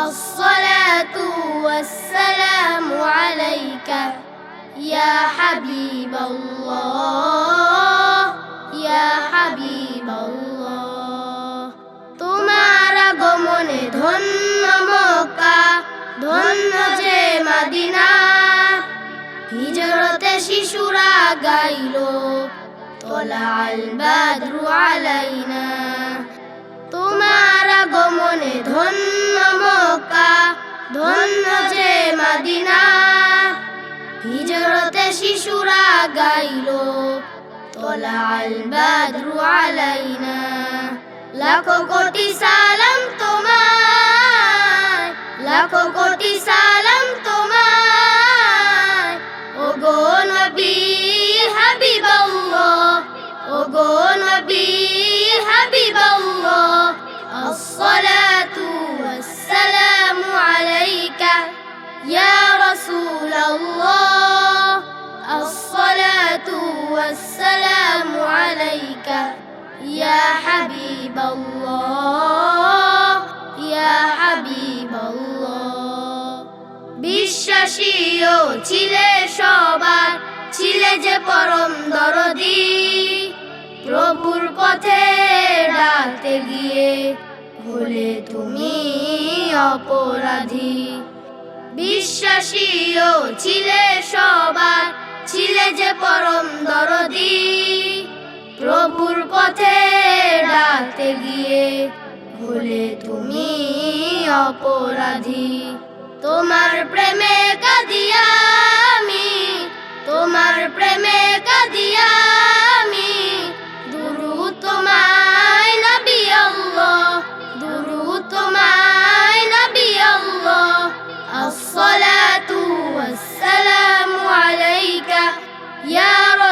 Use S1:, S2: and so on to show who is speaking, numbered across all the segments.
S1: الصلاة والسلام عليك يا حبيب الله يا حبيب الله তোমার আগমনে ধন্য মক্কা ধন্য যে মাদিনা হিজরতে শিশুরা গাইল তোলা আল বাদরু আলাইনা তোমার আগমনে ধন্য শিশুরা গাইল তোলা আল বাদরু আলাইনা লাখো কোটি সালাম তোমায় লাখো কোটি সালাম তোমায় ও গো নবী হাবিবাল্লাহ ও গো নবী হাবিবাল্লাহ الصلاة والسلام عليك يا رسول الله الصلاة والسلام عليك يا حبيب الله يا حبيب الله বিশ্বাসীও ছিলে সবার ছিলে যে পরম দরদি প্রভুর পথে ডাকতে গিয়ে হলে তুমি অপরাধী বিশ্বাসীও ছিলে সবার, ছিলে যে পরম দরদি। প্রভুর পথে ডাকতে গিয়ে ভুলে তুমি অপরাধী। তোমার প্রেমে কাদিয়া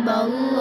S1: bận